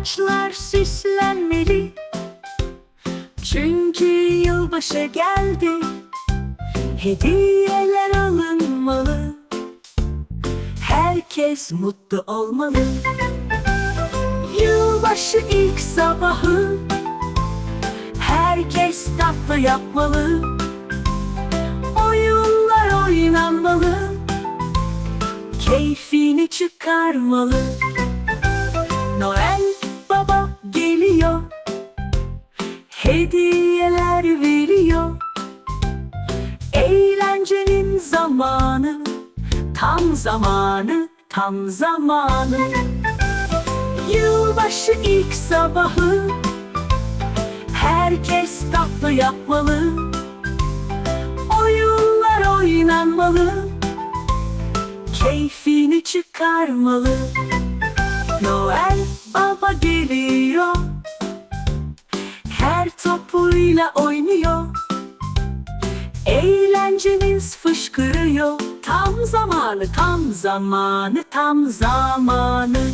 Ağaçlar süslenmeli. Çünkü yılbaşı geldi. Hediyeler alınmalı. Herkes mutlu olmalı. Yılbaşı ilk sabahı. Herkes tatlı yapmalı. Oyunlar oynanmalı. Keyfini çıkarmalı Hediyeler veriyor. Eğlencenin zamanı Tam zamanı, tam zamanı. Yılbaşı ilk sabahı Herkes tatlı yapmalı. Oyunlar oynanmalı Keyfini çıkarmalı. Noel Baba geliyor topuyla oynuyor. Eğlencemiz fışkırıyor. Tam zamanı, tam zamanı, tam zamanı